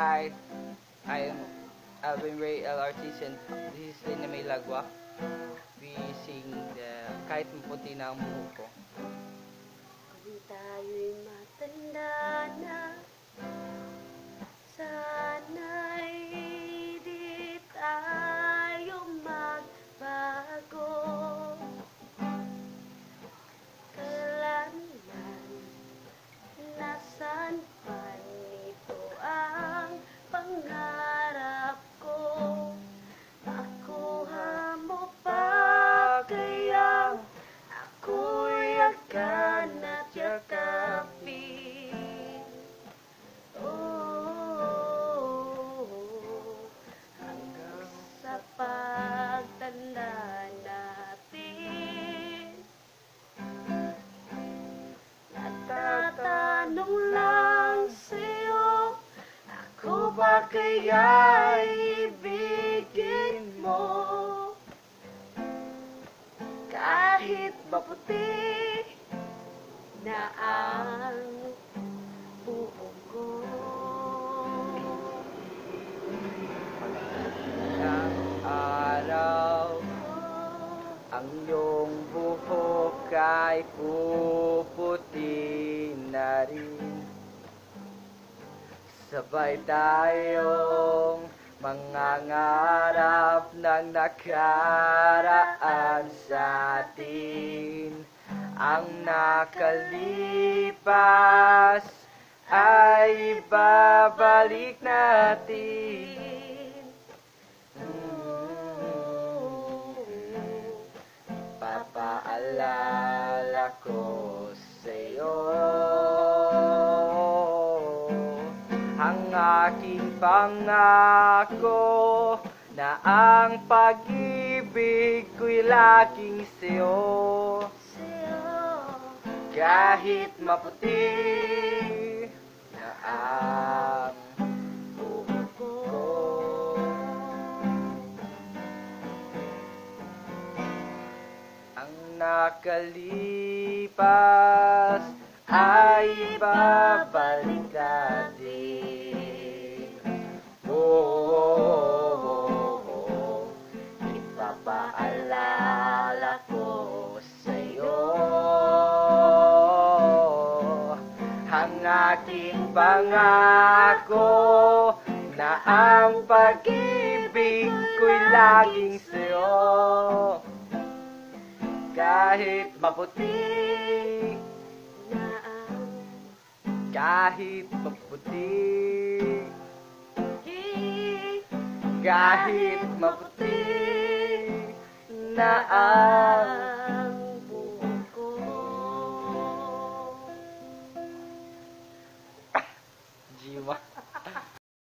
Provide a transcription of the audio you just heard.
Hi, I am Alvin Ray LRT and this is Lina May Lagwa. We sing the Kahit Maputi na ang buhok ko. Kaya ibigin mo? Kahit maputi na ang buhok ko Ang araw, ang iyong buhok ay puputi na rin. Sabay tayong mangangarap ng nakaraan sa atin. Ang nakalipas ay babalik natin. Ang aking pangako Na ang pag-ibig ko'y laging sa'yo. Kahit maputi na ang Ang nakalipas ay babalik aking pangako Na ang pag-ibig ko'y laging sa'yo. Kahit maputi, kahit maputi, kahit maputi na ang